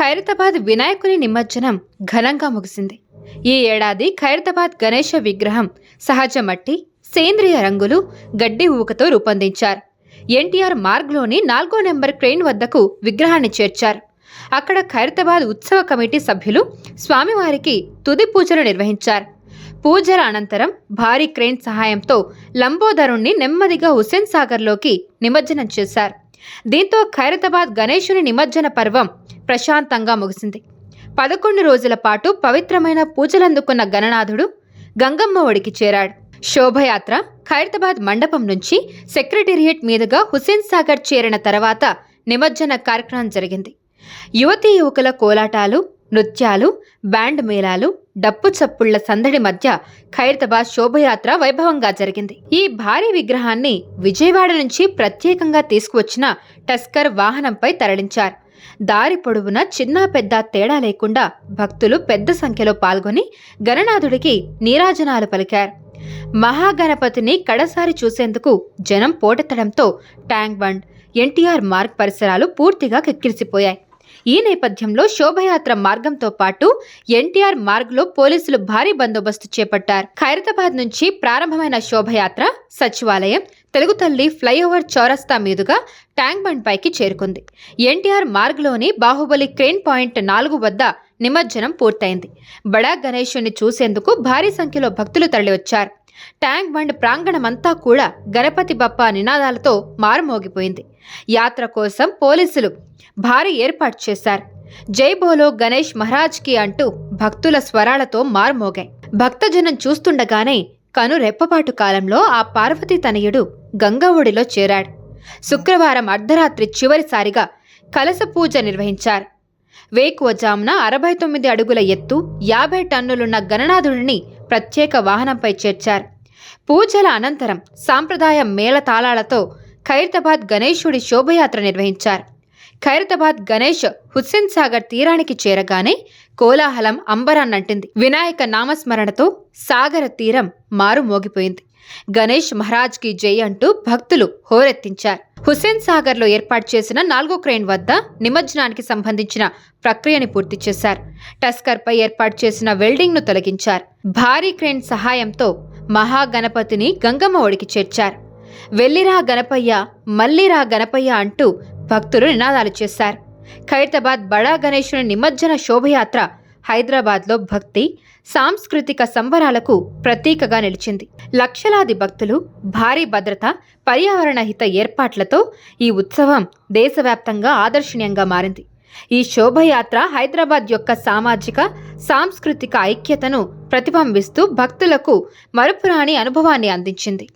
ఖైరతాబాద్ వినాయకుని నిమజ్జనం ఘనంగా ముగిసింది. ఈ ఏడాది ఖైరతాబాద్ గణేష విగ్రహం సహజ మట్టి సేంద్రియ రంగులు గడ్డి ఊకతో రూపొందించారు. ఎన్టీఆర్ మార్గ్లోని నాలుగో నెంబర్ క్రెయిన్ వద్దకు విగ్రహాన్ని చేర్చారు. అక్కడ ఖైరతాబాద్ ఉత్సవ కమిటీ సభ్యులు స్వామివారికి తుది పూజలు నిర్వహించారు. పూజల అనంతరం భారీ క్రెయిన్ సహాయంతో లంబోదరుణ్ణి నెమ్మదిగా హుస్సేన్ సాగర్లోకి నిమజ్జనం చేశారు. దీంతో ఖైరతాబాద్ గణేశుని నిమజ్జన పర్వం ప్రశాంతంగా ముగిసింది. పదకొండు రోజుల పాటు పవిత్రమైన పూజలందుకున్న గణనాథుడు గంగమ్మ ఒడికి చేరాడు. శోభయాత్ర ఖైరతాబాద్ మండపం నుంచి సెక్రటేరియట్ మీదుగా హుసేన్ సాగర్ చేరిన తర్వాత నిమజ్జన కార్యక్రమం జరిగింది. యువతీ యువకుల కోలాటాలు నృత్యాలు బ్యాండ్ మేళాలు డప్పు చప్పుళ్ళ సందడి మధ్య ఖైరతాబాద్ శోభయాత్ర వైభవంగా జరిగింది. ఈ భారీ విగ్రహాన్ని విజయవాడ నుంచి ప్రత్యేకంగా తీసుకువచ్చిన టస్కర్ వాహనంపై తరలించారు. దారి పొడవున చిన్న పెద్ద తేడా లేకుండా భక్తులు పెద్ద సంఖ్యలో పాల్గొని గణనాథుడికి నీరాజనాలు పలికారు. మహాగణపతిని కడసారి చూసేందుకు జనం పోటెత్తడంతో ట్యాంక్ బండ్ ఎన్టీఆర్ మార్గ్ పరిసరాలు పూర్తిగా కిక్కిరిసిపోయాయి. ఈ నేపథ్యంలో శోభయాత్ర మార్గంతో పాటు ఎన్టీఆర్ మార్గ్లో పోలీసులు భారీ బందోబస్తు చేపట్టారు. ఖైరతాబాద్ నుంచి ప్రారంభమైన శోభయాత్ర సచివాలయం తెలుగు తల్లి ఫ్లైఓవర్ చౌరస్తా మీదుగా ట్యాంక్ బండ్ పైకి చేరుకుంది. ఎన్టీఆర్ మార్గ్లోని బాహుబలి క్రేన్ పాయింట్ నాలుగు వద్ద నిమజ్జనం పూర్తయింది. బడా గణేశుని చూసేందుకు భారీ సంఖ్యలో భక్తులు తరలివచ్చారు. ట్యాంక్ బండ్ ప్రాంగణమంతా కూడా గణపతి బప్ప నినాదాలతో మారుమోగిపోయింది. యాత్ర కోసం పోలీసులు భారీ ఏర్పాటు చేశారు. జై బోలో గణేష్ మహారాజ్కి అంటూ భక్తుల స్వరాలతో మారుమోగాయి. భక్తజనం చూస్తుండగానే కను రెప్పపాటు కాలంలో ఆ పార్వతీ తనయుడు గంగవుడిలో చేరాడు. శుక్రవారం అర్ధరాత్రి చివరిసారిగా కలశ పూజ నిర్వహించారు. వేకువజామున అరవై తొమ్మిది అడుగుల ఎత్తు యాభై టన్నులున్న గణనాథుడిని ప్రత్యేక వాహనంపై చేర్చారు. పూజల అనంతరం సాంప్రదాయ మేళతాళాలతో ఖైరతాబాద్ గణేశుడి శోభయాత్ర నిర్వహించారు. ఖైరతాబాద్ గణేష్ హుస్సేన్ సాగర్ తీరానికి చేరగానే కోలాహలం అంబరాన్నంటింది వినాయక నామస్మరణతో సాగర తీరం మారుమోగిపోయింది గణేష్ మహారాజ్కి జై అంటూ భక్తులు హోరెత్తించారు. హుస్సేన్ సాగర్లో ఏర్పాటు చేసిన నాలుగో క్రెయిన్ వద్ద నిమజ్జనానికి సంబంధించిన ప్రక్రియని పూర్తి చేశారు. టస్కర్ పై ఏర్పాటు చేసిన వెల్డింగ్ను తొలగించారు. భారీ క్రెయిన్ సహాయంతో మహాగణపతిని గంగమ్మ ఒడికి చేర్చారు. వెళ్ళిరా గణపయ్య మల్లిరా గణపయ్య అంటూ భక్తులు నినాదాలు చేశారు. ఖైరతాబాద్ బడా గణేశుని నిమజ్జన శోభయాత్ర హైదరాబాద్లో భక్తి సాంస్కృతిక సంబరాలకు ప్రతీకగా నిలిచింది. లక్షలాది భక్తులు భారీ భద్రత పర్యావరణ హిత ఏర్పాట్లతో ఈ ఉత్సవం దేశవ్యాప్తంగా ఆదర్శనీయంగా మారింది. ఈ శోభయాత్ర హైదరాబాద్ యొక్క సామాజిక సాంస్కృతిక ఐక్యతను ప్రతిబింబిస్తూ భక్తులకు మరుపురాని అనుభవాన్ని అందించింది.